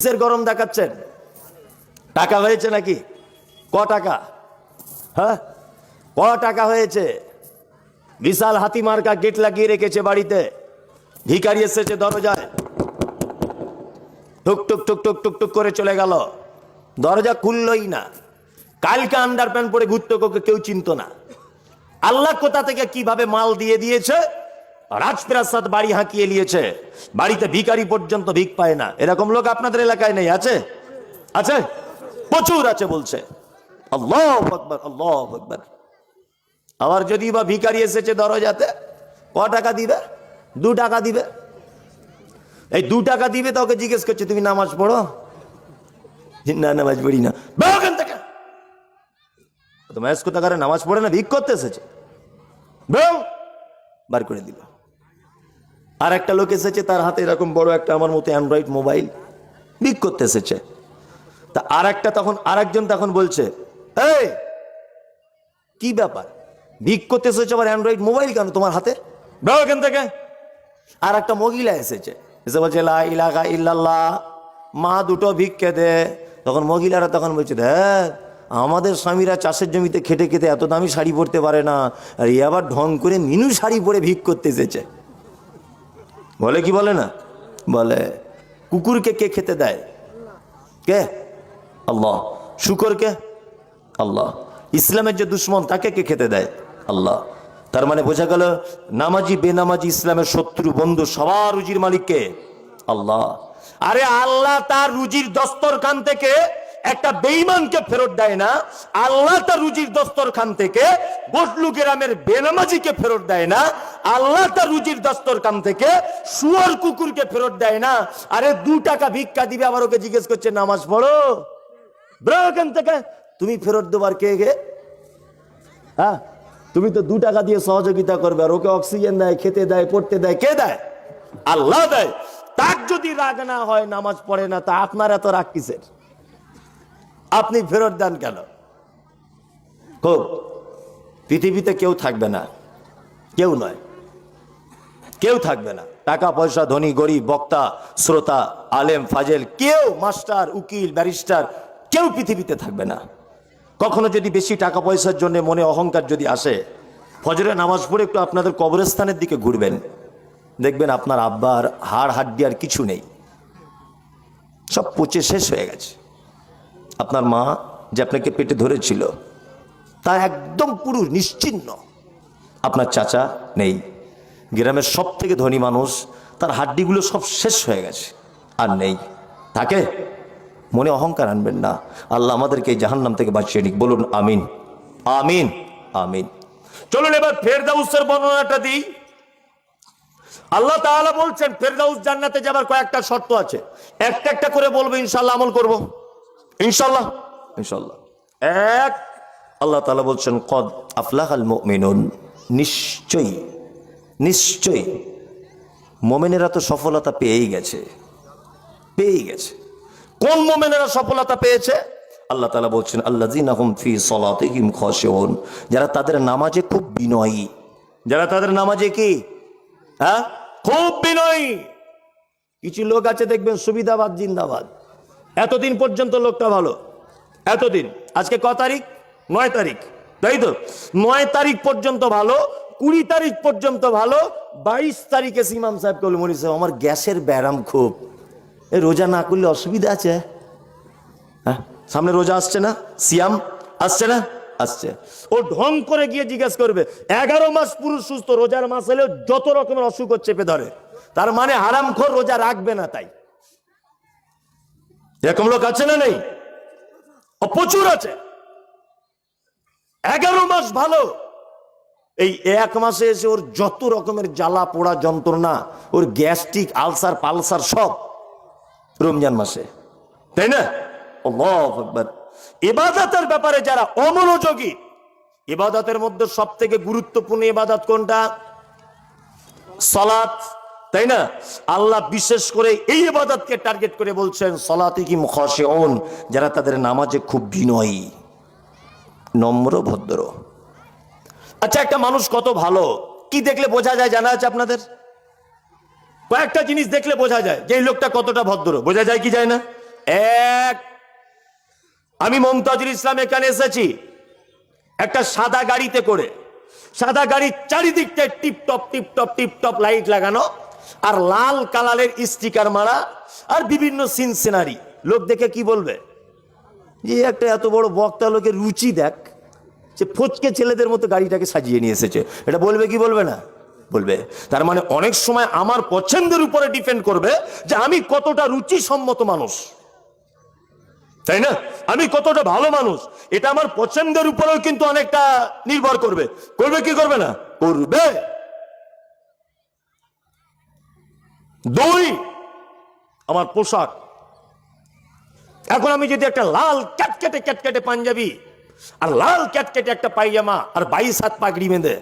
কিসের গরম দেখাচ্ছেন। টাকা হয়েছে নাকি? ক টাকা? হ্যাঁ? ক টাকা হয়েছে? বিশাল হাতি মার্কা গেট লাগিয়ে রেখেছে বাড়িতে। ভিকারি এসেছে দরজায়। টুক টুক টুক টুক টুক টুক করে চলে গেল। দরজা খুললই না। কালকে আন্ডার প্যান্ট পরে ঘুরতে কেউ চিনতো না। আল্লাহ কোথা থেকে কীভাবে মাল দিয়ে দিয়েছে? রাজপ্রাসাদ বাড়ি হাঁকিয়ে নিয়েছে। বাড়িতে ভিখারি পর্যন্ত ভিক পায় না। এরকম লোক আপনাদের এলাকায় নেই, আছে? আছে? প্রচুর আছে বলছে। আবার যদি বা ভিখারি এসেছে দরজাতে, ক টাকা দিবে? দু টাকা দিবে? এই দু টাকা দিবে তাকে জিজ্ঞেস করছে, তুমি নামাজ পড়ো? না, নামাজ পড়ি না। বেরো ওখান থেকে। তো ম্যাচ কোথাকারে নামাজ পড়ে না, ভিক করতে এসেছে। বেরো করে দিল। আর একটা লোক এসেছে, তার হাতে এরকম বড় একটা আমার মতো অ্যান্ড্রয়েড মোবাইল ভিক করতে এসেছে। তা আর একটা তখন আর একজন তখন বলছে, এই, কি ব্যাপার? ভিক করতে এসেছে আবার অ্যান্ড্রয়েড মোবাইল কেন তোমার হাতে? বেরো এখান থেকে। আর একটা মহিলা এসেছে, এসে বলছে, লা ইলাহা ইল্লাল্লাহ, মা দুটো ভিক্ষে দে। তখন মহিলারা তখন বলছে, দেখ, আমাদের স্বামীরা চাষের জমিতে খেটে খেতে এত দামি শাড়ি পরতে পারে না, আর এ আবার ঢং করে মিনু শাড়ি পরে ভিক করতে এসেছে। বলে কি বলে না? বলে, কুকুরকে কে খেতে দেয়? কে? আল্লাহ। শুকরকে আল্লাহ। ইসলামের যে দুশ্মন, তাকে কে খেতে দেয়? আল্লাহ। তার মানে বোঝা গেল, নামাজি, বেনামাজি, ইসলামের শত্রু, বন্ধু, সবার রুজির মালিককে আল্লাহ। আরে আল্লাহ তার রুজির দস্তরখান থেকে একটা বেইমানকে ফেরত দেয় না, আল্লাহ তার রুজির দস্তরখান থেকে বটলু গ্রামের বেনামাজিকে ফেরত দেয় না আল্লাহ তার রুজির দস্তরখান থেকে শুয়ার কুকুরকে ফেরত দেয় না। আরে দু টাকা ভিক্ষা দিবে, আবার ওকে জিজ্ঞেস করছে, নামাজ পড়ো? ব্রো, এখান থেকে তুমি ফেরত দেবার কে গে হ্যাঁ তুমি তো দু টাকা দিয়ে সহযোগিতা করবে, আর ওকে অক্সিজেন দেয়, খেতে দেয়, পড়তে দেয়, কে দেয়? আল্লাহ দেয়। তার যদি রাগ না হয়, নামাজ পড়ে না, তা আপনার এত রাগ কিসের? আপনি ফেরত দেন কেন? খুব। পৃথিবীতে কেউ থাকবে না, কেউ নয়। কেউ থাকবে না। টাকা, পয়সা, ধনী, গরিব, বক্তা, শ্রোতা, আলেম, ফাজেল, কেউ মাস্টার, উকিল, ব্যারিস্টার, কেউ পৃথিবীতে থাকবে না। কখনো যদি বেশি টাকা পয়সার জন্য মনে অহংকার যদি আসে ফজরে নামাজ পড়ে একটু আপনাদের কবরস্থানের দিকে ঘুরবেন। দেখবেন আপনার আব্বার হাড় হাড্ডি আর কিছু নেই। সব পচে শেষ হয়ে গেছে। আপনার মা যে আপনাকে পেটে ধরেছিল, তা একদম পুরো নিশ্চিন্ন। আপনার চাচা নেই। গ্রামের সব থেকে ধনী মানুষ, তার হাড্ডিগুলো সব শেষ হয়ে গেছে। আর নেই। তাকে মনে অহংকার আনবেন না। আল্লাহ আমাদেরকে এই জাহান্নাম থেকে বাঁচিয়ে নিক বলুন, আমিন। আমিন। আমিন। চলুন এবার ফেরদাউসের বর্ণনাটা দিই। আল্লাহ তাআলা বলছেন, ফেরদাউস জান্নাতে যাবার কয়েকটা শর্ত আছে। একটা একটা করে বলব ইনশাল্লাহ আমল করব। ইনশাল্লাহ ইনশাল্লাহ এক, আল্লাহ তাআলা বলছেন, কদ আফলাহাল মুমিনুন, নিশ্চয়ই নিশ্চয়ই। মোমেনেরা তো সফলতা পেয়েই গেছে। পেয়েই গেছে। কোন মোমেনেরা সফলতা পেয়েছে? আল্লাহ তালা বলছেন আল্লাহ ফি সলাতিহিম খসেউন যারা তাদের নামাজে খুব বিনয়ী। যারা তাদের নামাজে কি? হ্যাঁ? খুব বিনয়ী। কিছু লোক আছে, দেখবেন, সুবিধাবাদ, জিন্দাবাদ। এতদিন পর্যন্ত লোকটা ভালো। এতদিন। আজকে ক তারিখ? নয় তারিখ। তাই তো? নয় তারিখ পর্যন্ত ভালো। কুড়ি তারিখ পর্যন্ত ভালো, বাইশ তারিখে সিমাম সাহেব কল মনি সাহেব, আমার গ্যাসের ব্যারাম খুব। এ, রোজা না করলে অসুবিধা আছে? হ্যাঁ সামনে রোজা আসছে না? সিয়াম আসছে না? আসছে। ও ঢং করে গিয়ে জিজ্ঞেস করবে, এগারো মাস পুরুষ সুস্থ, রোজার মাস হলেও যত রকমের অসুখ চেপে ধরে। তার মানে হারামখোর রোজা রাখবে না তাই। এরকম লোক আছে না নেই? প্রচুর আছে। এগারো মাস ভালো এই এক মাসে এসে ওর যত রকমের জ্বালা পোড়া যন্ত্রণা, ওর গ্যাস্ট্রিক আলসার পালসার সব রমজান মাসে। তাই না? ইবাদতের ব্যাপারে যারা অমনোযোগী ইবাদতের মধ্যে সব থেকে গুরুত্বপূর্ণ ইবাদত কোনটা? সলাৎ তাই না? আল্লাহ বিশেষ করে এই ইবাদতকে টার্গেট করে বলছেন, সলাতে কি মুখাশিউন, যারা তাদের নামাজে খুব বিনয়ী, নম্র, ভদ্র। আচ্ছা একটা মানুষ কত ভালো? কি দেখলে বোঝা যায়? জানা আছে আপনাদের? কয়েকটা জিনিস দেখলে বোঝা যায় যে লোকটা কতটা ভদ্র। বোঝা যায় কি যায় না? এক, আমি মমতাজুল ইসলাম এখানে এসেছি একটা সাদা গাড়িতে করে। সাদা গাড়ির চারিদিকটা tip top tip top tip top light লাগানো আর লাল কালারের স্টিকার মারা আর বিভিন্ন সিন সিনারি। লোক দেখে কি বলবে? যে একটা এত বড় বক্তা লোকের রুচি দেখ। যে ফচকে ছেলেদের মতো গাড়িটাকে সাজিয়ে নিয়ে এসেছে। এটা বলবে কি বলবে না? বলবে। তার মানে অনেক সময় আমার পছন্দের উপরে ডিপেন্ড করবে যে আমি কতটা রুচি সম্মত মানুষ। তাই না? আমি কতটা ভালো মানুষ। এটা আমার পছন্দের উপরেও কিন্তু অনেকটা নির্ভর করবে। করবে কি করবে না? করবে। দুই, আমার পোশাক। এখন আমি যদি একটা লাল ক্যাটকেটে ক্যাটকেটে পাঞ্জাবি আর লাল ক্যাটকেটে একটা পায়জামা আর বাইশ হাত পাগড়ি বেঁধে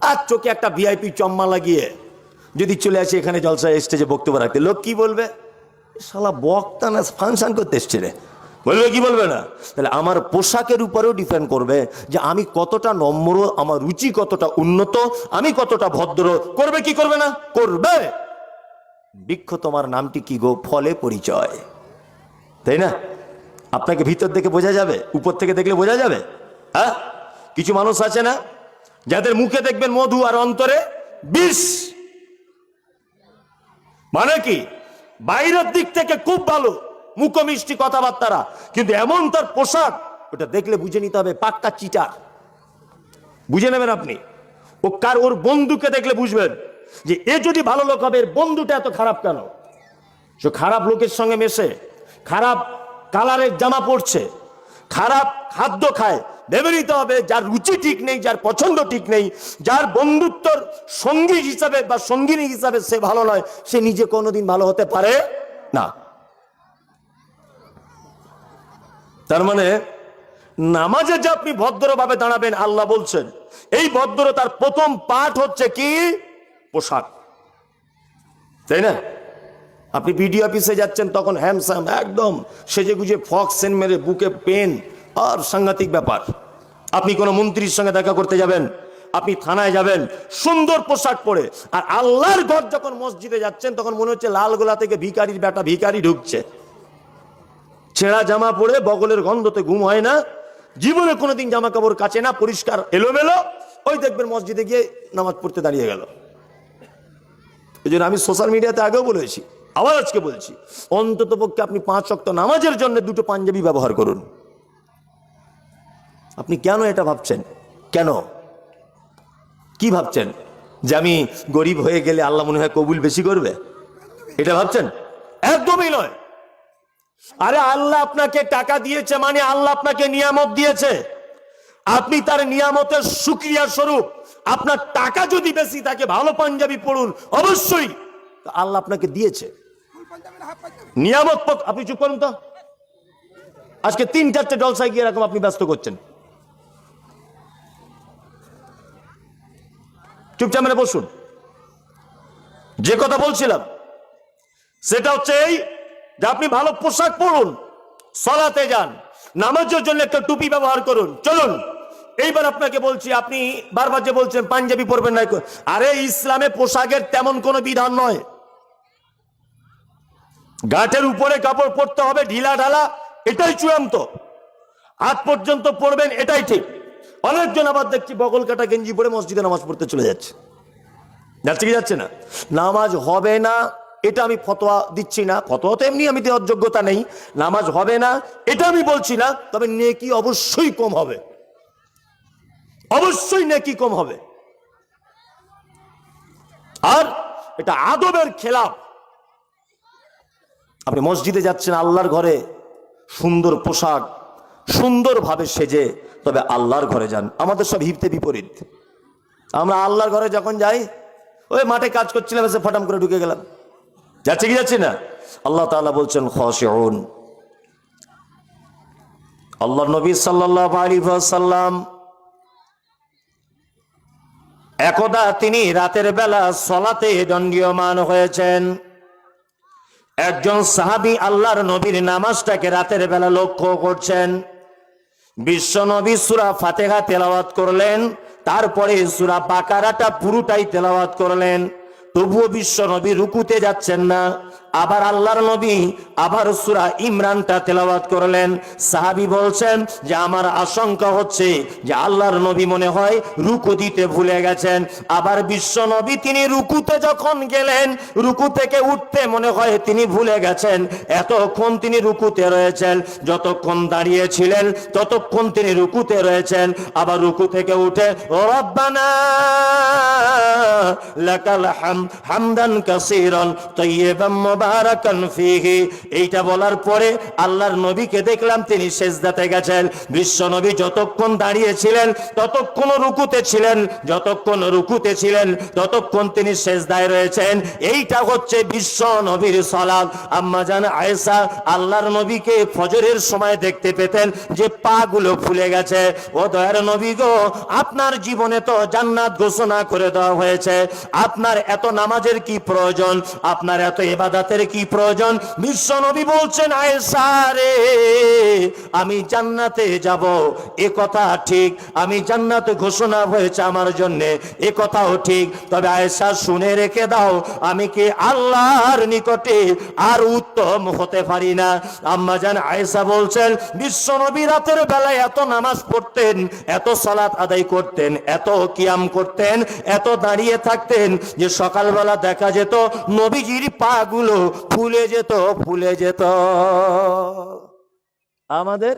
আর চোখে একটা ভিআইপি চম্মা লাগিয়ে যদি চলে আসি এখানে জলসা স্টেজে বক্তব্য রাখতে। লোক কি বলবে? শালা বক্তা না, ফাংশন করতে এসছে রে। বলবে, কি বলবে না? তাহলে আমার পোশাকের উপরেও ডিপেন্ড করবে যে আমি কতটা নম্র, আমার রুচি কতটা উন্নত, আমি কতটা ভদ্র। করবে কি করবে না? করবে। বৃক্ষ তোমার নামটি কি গো? ফলে পরিচয়। তাই না? আপনাকে ভিতর থেকে বোঝা যাবে? উপর থেকে দেখলে বোঝা যাবে? হ্যাঁ? কিছু মানুষ আছে না? যাদের মুখে দেখবেন মধু আর অন্তরে বিষ। মানে কি? বাইরের দিক থেকে খুব ভালো মুখ মিষ্টি কথাবার্তারা। কিন্তু এমন তার পোশাক, ওটা দেখলে বুঝে নিতে হবে, পাক্কা চিটার। বুঝে নেবেন আপনি? ও কার, ওর বন্ধুকে দেখলে বুঝবেন যে এ যদি ভালো লোক হবে, এর বন্ধুটা এত খারাপ কেন? সে খারাপ লোকের সঙ্গে মেশে, খারাপ কালারের জামা পরছে। খারাপ খাদ্য খায়। ভেবে নিতে হবে যার রুচি ঠিক নেই, যার পছন্দ ঠিক নেই, যার বন্ধুত্বর সঙ্গী হিসাবে বা সঙ্গিনী হিসাবে সে ভালো নয়, সে নিজে কোনোদিন ভালো হতে পারে না। তার মানে নামাজে যে আপনি ভদ্রভাবে দাঁড়াবেন, আল্লাহ বলছেন, এই ভদ্রতার প্রথম পাঠ হচ্ছে কি? পোশাক। তাই না? আপনি বিডিও অফিসে যাচ্ছেন, তখন হ্যামস্যাম একদম সেজে গুজে ফক সেন মেরে বুকে পেন। আর সাংঘাতিক ব্যাপার, আপনি কোনো মন্ত্রীর সঙ্গে দেখা করতে যাবেন, আপনি থানায় যাবেন, সুন্দর পোশাক পরে, আর আল্লাহর ঘর যখন মসজিদে যাচ্ছেন, তখন মনে হচ্ছে লালগোলা থেকে ভিকারির বেটা ভিকারি ঢুকছে। ছেঁড়া জামা পরে বগলের গন্ধতে ঘুম হয় না, জীবনে কোনোদিন জামা কাপড় কাচে না, পরিষ্কার, এলোমেলো, ওই দেখবেন মসজিদে গিয়ে নামাজ পড়তে দাঁড়িয়ে গেল। এই আমি সোশ্যাল মিডিয়াতে আগেও বলেছি আবার আজকে বলছি, অন্তত পক্ষে আপনি পাঁচ শক্ত নামাজের জন্য দুটো পাঞ্জাবি ব্যবহার করুন। আপনি কেন এটা ভাবছেন? কেন? কি ভাবছেন? যে আমি গরিব হয়ে গেলে আল্লাহ মনে হয় কবুল বেশি করবে? এটা ভাবছেন? একদমই নয়। আরে আল্লাহ আপনাকে টাকা দিয়েছে মানে আল্লাহ আপনাকে নিয়ামত দিয়েছে। আপনি তার নিয়ামতের সুক্রিয়া স্বরূপ আপনার টাকা যদি বেশি থাকে, ভালো পাঞ্জাবি পড়ুন, অবশ্যই। আল্লাহ আপনাকে দিয়েছে। নিয়ামত পক- আপনি চুপ করুন তো। আজকে তিন চারটে জলসায় গিয়ে এরকম আপনি ব্যস্ত করছেন। চুপচাপ মেরে বসুন। যে কথা বলছিলাম, সেটা হচ্ছে এই যে আপনি ভালো পোশাক পরুন, সলাতে যান, নামাজের জন্য একটা টুপি ব্যবহার করুন, চলুন। এইবার আপনাকে বলছি, আপনি বারবার যে বলছেন, পাঞ্জাবি পরবেন না। আরে ইসলামে পোশাকের তেমন কোনো বিধান নয়। গাঁটের উপরে কাপড় পরতে হবে, ঢিলা ঢালা, এটাই চূড়ান্ত। হাত পর্যন্ত পড়বেন এটাই ঠিক। অনেকজন আবার দেখছি বগল কাটা গেঞ্জি পরে মসজিদে নামাজ পড়তে চলে যাচ্ছে। যাচ্ছে কি যাচ্ছে না? নামাজ হবে না, এটা আমি ফতোয়া দিচ্ছি না। ফতোয়া তো এমনি আমি দেওয়ার যোগ্যতা নেই। নামাজ হবে না, এটা আমি বলছি না, তবে নেকি অবশ্যই কম হবে। অবশ্যই নেকি কম হবে। আর এটা আদবের খেলাফ আপনি মসজিদে যাচ্ছেন, আল্লাহর ঘরে, সুন্দর পোশাক, সুন্দরভাবে সেজে, তবে আল্লাহর ঘরে যান। আমাদের সব হিপতে বিপরীত। আমরা আল্লাহর ঘরে যখন যাই, ওই মাঠে কাজ করছিলাম, এসে ফটাম করে ঢুকে গেলাম। যাচ্ছে কি যাচ্ছে না? আল্লাহ তাআলা বলছেন খসেউন আল্লাহ নবী ওয়াসাল্লাম, একদা তিনি রাতের বেলা সলাতে দণ্ডীয়মান হয়েছেন। একজন সাহাবি আল্লাহর নবীর নামাজটাকে রাতের বেলা লক্ষ্য করছেন। বিশ্ব নবী সুরা ফাতেহা তেলাওয়াত করলেন, তারপরে সুরা বাকারাটা পুরোটাই তেলাওয়াত করলেন। তবুও বিশ্ব নবী রুকুতে যাচ্ছেন না আবার আল্লাহর নবী আবার সুরা ইমরানটা তেলাওয়াত করলেন। সাহাবি বলছেন যে, আমার আশঙ্কা হচ্ছে যে, আল্লাহর নবী মনে হয় রুকু দিতে ভুলে গেছেন। আবার বিশ্ব নবী তিনি রুকুতে যখন গেলেন, রুকু থেকে উঠতে মনে হয় তিনি ভুলে গেছেন। এতক্ষণ তিনি রুকুতে রয়েছেন, যতক্ষণ দাঁড়িয়েছিলেন, ততক্ষণ তিনি রুকুতে রয়েছেন। আবার রুকু থেকে উঠে ও রব্বানা লাকাল হাম, হামদান কাসীরান তাইয়্যিবান এইটা বলার পরে আল্লাহর নবীকে দেখলাম তিনি সেজদাতে গেছেন। বিশ্ব নবী যতক্ষণ দাঁড়িয়েছিলেন, ততক্ষণ রুকুতে ছিলেন, যতক্ষণ রুকুতে ছিলেন, ততক্ষণ তিনি সেজদায় রয়েছেন। এইটা হচ্ছে বিশ্ব নবীর সালাত। আম্মা জান আয়েশা আল্লাহর নবীকে ফজরের সময় দেখতে পেতেন যে পা গুলো ফুলে গেছে। ও দয়ার নবী গো, আপনার জীবনে তো জান্নাত ঘোষণা করে দেওয়া হয়েছে। আপনার এত নামাজের কি প্রয়োজন? আপনার এত ইবাদতের কি প্রয়োজন? বিশ্ব নবী বলছেন আয়েশা রে আমি জান্নাতে যাব। এ কথা ঠিক। আমি জান্নাত ঘোষণা হয়েছে আমার জন্যে। এ কথাও ঠিক। তবে আয়েশা, শুনে রেখে দাও, আমি কি আল্লাহর নিকটে আর উত্তম হতে পারি না? আম্মা জান আয়েশা বলছেন, বিশ্ব নবী রাতের বেলায় এত নামাজ পড়তেন, এত সালাত আদায় করতেন, এত কিয়াম করতেন, এত দাঁড়িয়ে থাকতেন যে সকালবেলা দেখা যেত নবীজির পা গুলো ফুলে যেত ফুলে যেত। আমাদের?